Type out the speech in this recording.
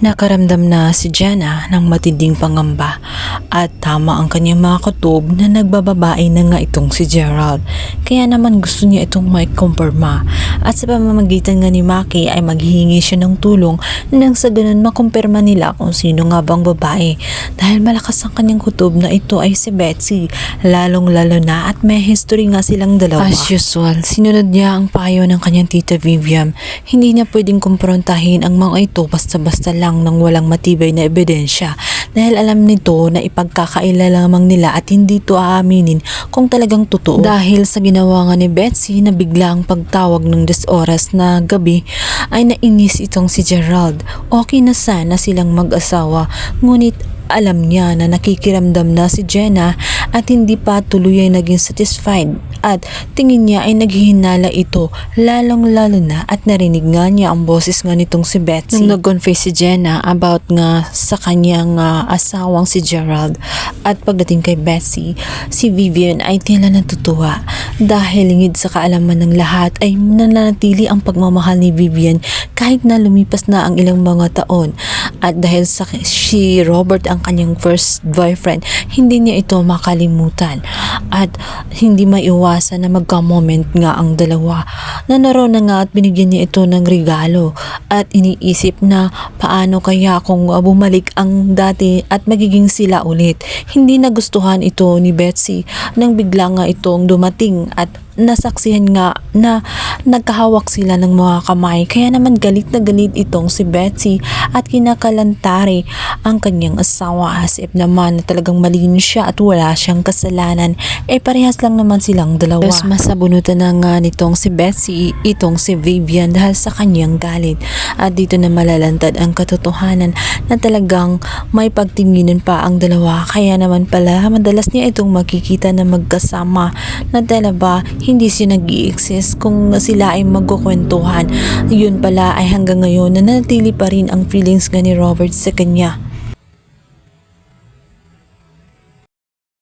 Nakaramdam na si Jenna ng matinding pangamba at tama ang kanyang mga kutob na nagbababae na nga itong si Gerald. Kaya naman gusto niya itong may kumpirma at sa pamamagitan nga ni Maki ay maghihingi siya ng tulong nang sa ganun makumpirma nila kung sino nga bang babae. Dahil malakas ang kanyang kutob na ito ay si Betsy, lalong lalo na at may history nga silang dalawa. As usual, sinunod niya ang payo ng kanyang tita Vivian. Hindi niya pwedeng kumprontahin ang mga ito basta-basta lang ng walang matibay na ebidensya dahil alam nito na ipagkakaila lamang nila at hindi to aaminin kung talagang totoo. Dahil sa ginawa nga ni Betsy na biglang pagtawag ng des oras na gabi ay nainis itong si Gerald. Okay na sana silang mag-asawa ngunit alam niya na nakikiramdam na si Jenna at hindi pa tuloy ay naging satisfied at tingin niya ay naghihinala ito lalong lalo na at narinig nga niya ang boses nga nitong si Betsy. Nung nag-confess si Jenna about nga sa kanyang ah, asawang si Gerald at pagdating kay Betsy, si Vivian ay tila natutuwa dahil lingid sa kaalaman ng lahat ay nananatili ang pagmamahal ni Vivian kahit na lumipas na ang ilang mga taon at dahil sa si Robert ang kanyang first boyfriend, hindi niya ito makalimutan at hindi maiwasan na magka-moment nga ang dalawa na naroon na nga at binigyan niya ito ng regalo at iniisip na paano kaya kung bumalik ang dati at magiging sila ulit. Hindi nagustuhan ito ni Betsy nang bigla nga itong dumating at nasaksihan nga na nagkahawak sila ng mga kamay. Kaya naman galit na galit itong si Betsy at kinakalantari ang kanyang asawa. As if naman na talagang malinis siya at wala siyang kasalanan. Eh parehas lang naman silang dalawa. Mas masabunutan na nga nitong si Betsy itong si Vivian dahil sa kanyang galit. At dito na malalantad ang katotohanan na talagang may pagtinginan pa ang dalawa. Kaya naman pala madalas niya itong makikita na magkasama. Na tala ba hindi siya nag exist kung sila ay magkukwentuhan. Yun pala ay hanggang ngayon nanatili pa rin ang feelings nga ni Robert sa kanya.